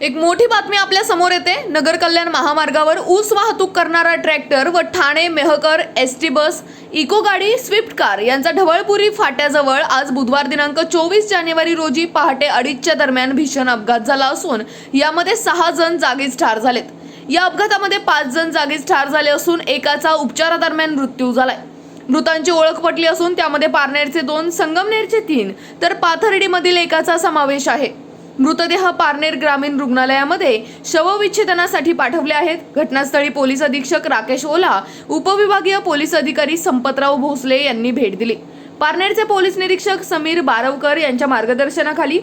एक मोठी बातमी आपल्यासमोर येते. नगर कल्याण महामार्गावर ऊस वाहतूक करणारा ट्रॅक्टर व Thane Mehkar S T bus Eeco गाडी स्विफ्ट कार यांचा ढवळपुरी फाट्याजवळ आज बुधवार दिनांक चोवीस जानेवारी रोजी पहाटे अडीचच्या दरम्यान भीषण अपघात झाला असून यामध्ये सहा जण जागीच ठार झालेत. या अपघातामध्ये पाच जण जागीच ठार झाले असून एकाचा उपचारादरम्यान मृत्यू झालाय. मृतांची ओळख पटली असून त्यामध्ये पारनेरचे दोन संगमनेरचे तीन तर पाथर्डीमधील एकाचा समावेश आहे. मृतदेह पारनेर ग्रामीण रुग्णालयामध्ये शवविच्छेदनासाठी पाठवले आहेत. घटनास्थळी पोलीस अधीक्षक राकेश ओला उपविभागीय पोलीस अधिकारी संपतराव भोसले यांनी भेट दिली. पारनेरचे पोलीस निरीक्षक समीर बारवकर यांच्या मार्गदर्शनाखाली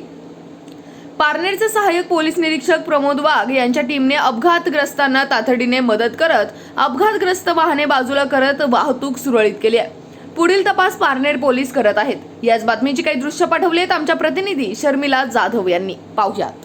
पारनेरचे सहाय्यक पोलीस निरीक्षक प्रमोद वाघ यांच्या टीमने अपघातग्रस्तांना तातडीने मदत करत अपघातग्रस्त वाहने बाजूला करत वाहतूक सुरळीत केली आहे. पुढील तपास पारनेर पोलीस करत आहेत. याच बातमीची काही दृश्य आहेत आमच्या प्रतिनिधी शर्मिला जाधव यांनी. पाहुयात.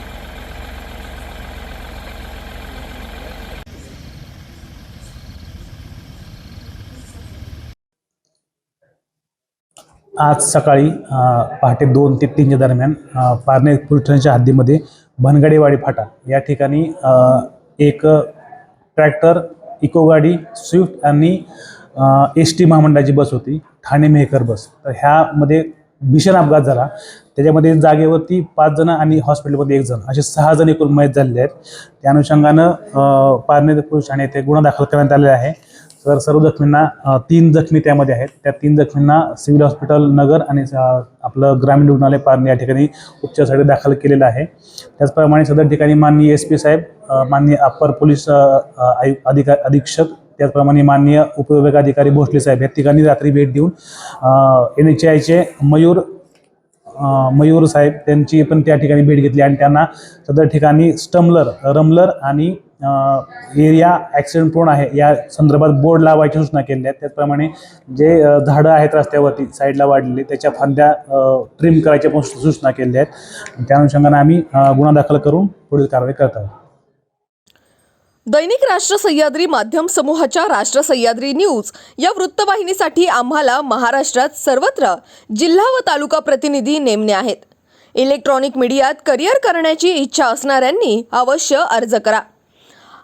आज सकाळी पहाटे दोन ते तीनच्या दरम्यान पारने पारनेर पोलीस ठाण्याच्या हद्दीमध्ये भनगडेवाडी फाटा या ठिकाणी एक ट्रॅक्टर इको गाडी स्विफ्ट आणि एस टी महामंडळाची बस होती ठाणे मेहकर बस. तर ह्यामध्ये भीषण अपघात झाला. त्याच्यामध्ये जागेवरती पाच जण आणि हॉस्पिटलमध्ये एक जण असे सहा जण एकूण मयत झालेले आहेत. त्या अनुषंगानं पारनेर पोलीस ठाणे येथे गुन्हा दाखल करण्यात आलेला आहे. तर सर्व जखमींना तीन जखमी त्यामध्ये आहेत. त्या तीन जखमींना सिव्हिल हॉस्पिटल नगर आणि आपलं ग्रामीण रुग्णालय पारणे या ठिकाणी उपचारासाठी दाखल केलेलं आहे. त्याचप्रमाणे सदर ठिकाणी माननीय एस पी साहेब माननीय अप्पर पोलीस आयु अधिका अधीक्षक त्याचप्रमाणे माननीय उपविभाग अधिकारी भोसले साहेब या ठिकाणी रात्री भेट देऊन एन एच आयचे मयूर मयूर साहेब त्यांची पण त्या ठिकाणी भेट घेतली आणि त्यांना सदर ठिकाणी स्टमलर रमलर आणि एरिया ॲक्सिडेंट प्रोन आहे. या संदर्भात बोर्ड लावायची सूचना केल्या आहेत त्याचप्रमाणे जे झाडं आहेत रस्त्यावरती साईडला वाढलेले त्याच्या फांद्या ट्रिम करायच्या पण सूचना केल्या आहेत. त्या अनुषंगाने आम्ही गुन्हा दाखल करून पुढील कारवाई करत आहोत. दैनिक राष्ट्र सह्याद्री माध्यम समूहाच्या राष्ट्र सह्याद्री न्यूज या वृत्तवाहिनीसाठी आम्हाला महाराष्ट्रात सर्वत्र जिल्हा व तालुका प्रतिनिधी नेमणे आहेत. इलेक्ट्रॉनिक मीडियात करिअर करण्याची इच्छा असणाऱ्यांनी अवश्य अर्ज करा.